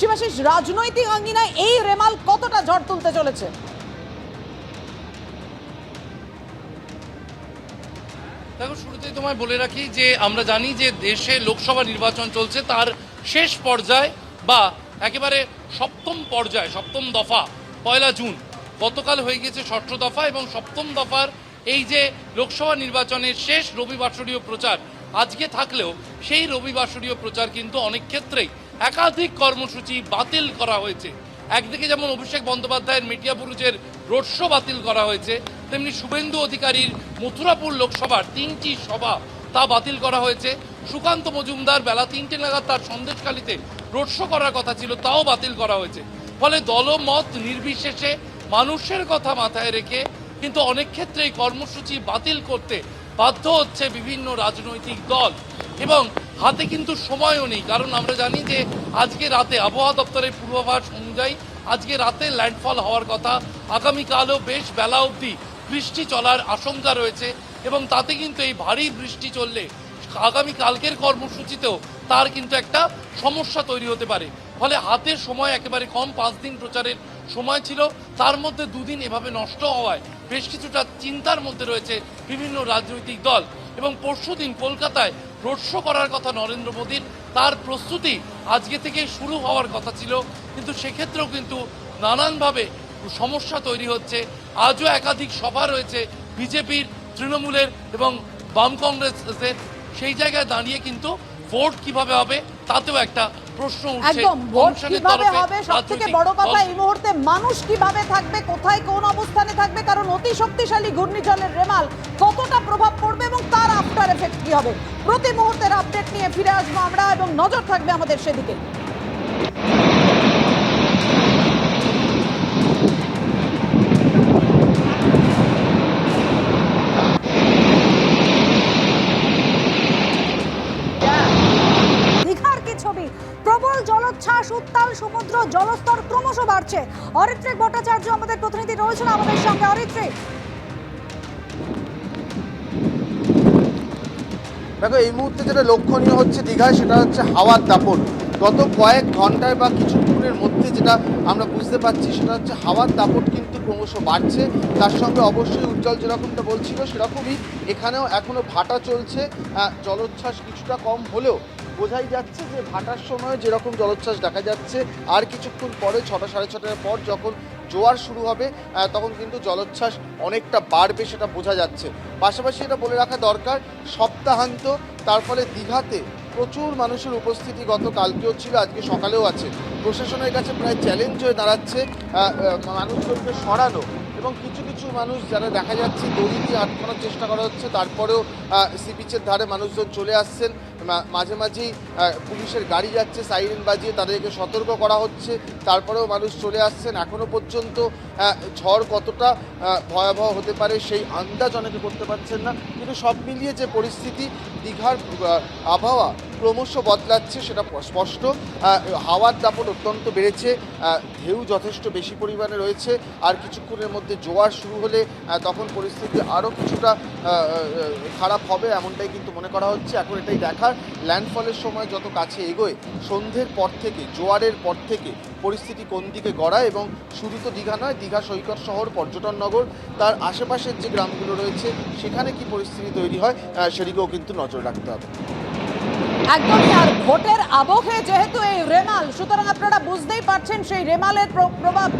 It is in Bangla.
শিবাশিস, রাজনৈতিক আঙ্গিনায় এই রেমাল কতটা ঝড় তুলতে চলেছে? দেখো, শুরুতেই তোমায় বলে রাখি যে আমরা জানি যে দেশে লোকসভা নির্বাচন চলছে, তার শেষ পর্যায়ে বা একেবারে সপ্তম পর্যায়ে, সপ্তম দফা, পয়লা জুন। গতকাল হয়ে গেছে ষষ্ঠ দফা এবং সপ্তম দফার এই যে লোকসভা নির্বাচনের শেষ রবিবাসরীয় প্রচার, আজকে থাকলেও সেই রবিবাসরীয় প্রচার কিন্তু অনেক ক্ষেত্রেই একাধিক কর্মসূচি বাতিল করা হয়েছে। একদিকে যেমন অভিষেক বন্দ্যোপাধ্যায়ের মেটিয়াপুরুজের রোড শো বাতিল করা হয়েছে, তেমনি শুভেন্দু অধিকারীর মথুরাপুর লোকসভার তিনটি সভা তা বাতিল করা হয়েছে। সুকান্ত মজুমদার বেলা তিনটে নাগাদ তার সন্দেশখালিতে রোড শো করার কথা ছিল, তাও বাতিল করা হয়েছে। ফলে দলমত নির্বিশেষে মানুষের কথা মাথায় রেখে কিন্তু অনেক ক্ষেত্রে এই কর্মসূচি বাতিল করতে বাধ্য হচ্ছে বিভিন্ন রাজনৈতিক দল। এবং হাতে কিন্তু সময়ও নেই। কারণ আমরা জানি যে আজকে রাতে আবহাওয়া দপ্তরের পূর্বাভাস অনুযায়ী আজকে রাতে ল্যান্ডফল হওয়ার কথা। আগামীকালও বেশ বেলা অবধি বৃষ্টি চলার আশঙ্কা রয়েছে এবং তাতে কিন্তু এই ভারী বৃষ্টি চললে আগামী কালকের কর্মসূচিতেও তার কিন্তু একটা সমস্যা তৈরি হতে পারে। ফলে হাতে সময় একেবারে কম, পাঁচ দিন প্রচারের সময় ছিল। তার মধ্যে দুদিন এভাবে নষ্ট হওয়ায় বেশ কিছুটা চিন্তার মধ্যে রয়েছে বিভিন্ন রাজনৈতিক দল। এবং পরশু দিন কলকাতায় রোড শো করার কথা নরেন্দ্র মোদীর। তার প্রস্তুতি আজকে থেকে শুরু হওয়ার কথা ছিল। কিন্তু সেক্ষেত্রেও কিন্তু নানানভাবে সমস্যা তৈরি হচ্ছে। আজও একাধিক সভা রয়েছে বিজেপির, তৃণমূলের এবং বাম কংগ্রেসের। সেই জায়গায় দাঁড়িয়ে কিন্তু ভোট কীভাবে হবে, তাতেও একটা প্রশ্ন উঠছে একদম ভোট কীভাবে হবে? সব থেকে বড় কথা এই মুহূর্তে মানুষ কীভাবে থাকবে? কোথায় কোন অবস্থানে থাকবে? কারণ অতি শক্তিশালী ঘূর্ণিঝড়ের রেমাল কতটা প্রভাব পড়বে এবং তার আফটার এফেক্ট কি হবে? প্রতি মুহূর্তের আপডেট নিয়ে ফিরে আসব আমরা এবং নজর থাকবে আমাদের সেদিকে দীঘার কি ছবি প্রবল উত্তাল সমুদ্র, জলস্তর ক্রমশ বাড়ছে। অরিত্রিক ভট্টাচার্য আমাদের প্রতিনিধি রয়েছেন আমাদের সঙ্গে। অরিত্রিক। দেখো, এই মুহূর্তে যেটা লক্ষণীয় হচ্ছে দীঘায়, সেটা হচ্ছে হাওয়ার দাপট। গত কয়েক ঘন্টায় বা কিছুক্ষণের মধ্যে যেটা আমরা বুঝতে পারছি, সেটা হচ্ছে হাওয়ার দাপট কিন্তু ক্রমশ বাড়ছে। তার সঙ্গে অবশ্যই উজ্জ্বল যেরকমটা বলছিল, সেরকমই এখানেও এখনও ভাটা চলছে। জলোচ্ছ্বাস কিছুটা কম হলেও বোঝাই যাচ্ছে যে ভাটার সময় যেরকম জলোচ্ছ্বাস দেখা যাচ্ছে, আর কিছুক্ষণ পরে ছটা, সাড়ে ছটার পর যখন জোয়ার শুরু হবে তখন কিন্তু জলোচ্ছ্বাস অনেকটা বাড়বে সেটা বোঝা যাচ্ছে। পাশাপাশি এটা বলে রাখা দরকার, সপ্তাহান্ত, তার ফলে দীঘাতে প্রচুর মানুষের উপস্থিতি গত কালকেও ছিল, আজকে সকালেও আছে। প্রশাসনের কাছে প্রায় চ্যালেঞ্জ হয়ে দাঁড়াচ্ছে মানুষজনকে সরানো এবং কিছু কিছু মানুষ যারা দেখা যাচ্ছে দড়ি দিয়ে আটকানোর চেষ্টা করা হচ্ছে, তারপরেও সি বিচের ধারে মানুষজন চলে আসছেন। মাঝে মাঝেই পুলিশের গাড়ি যাচ্ছে সাইরেন বাজিয়ে তাদেরকে সতর্ক করা হচ্ছে। তারপরেও মানুষ চলে আসছেন। এখনও পর্যন্ত ঝড় কতটা ভয়াবহ হতে পারে সেই আন্দাজ অনেকে করতে পারছেন না। কিন্তু সব মিলিয়ে যে পরিস্থিতি, দীঘার আবহাওয়া ক্রমশ বদলাচ্ছে সেটা স্পষ্ট। হাওয়ার দাপট অত্যন্ত বেড়েছে। ঢেউ যথেষ্ট বেশি পরিমাণে রয়েছে। আর কিছুক্ষণের মধ্যে জোয়ার শুরু হলে তখন পরিস্থিতি আরও কিছুটা খারাপ হবে এমনটাই কিন্তু মনে করা হচ্ছে। এখন এটাই দেখার ল্যান্ডফলের সময় যত কাছে এগোয়, সন্ধ্যের পর থেকে, জোয়ারের পর থেকে পরিস্থিতি কোন দিকে গড়ায় এবং শুধু তো দীঘা নয়, দীঘা, সৈকত শহর, পর্যটন নগর, তার আশেপাশের যে গ্রামগুলো রয়েছে, সেখানে কি পরিস্থিতি তৈরি হয় সেদিকেও কিন্তু নজর রাখতে হবে। একদমই, আর ভোটের আবহে যেহেতু এই রেমাল, সুতরাং আপনারা বুঝতেই পারছেন সেই রেমালের প্রভাব।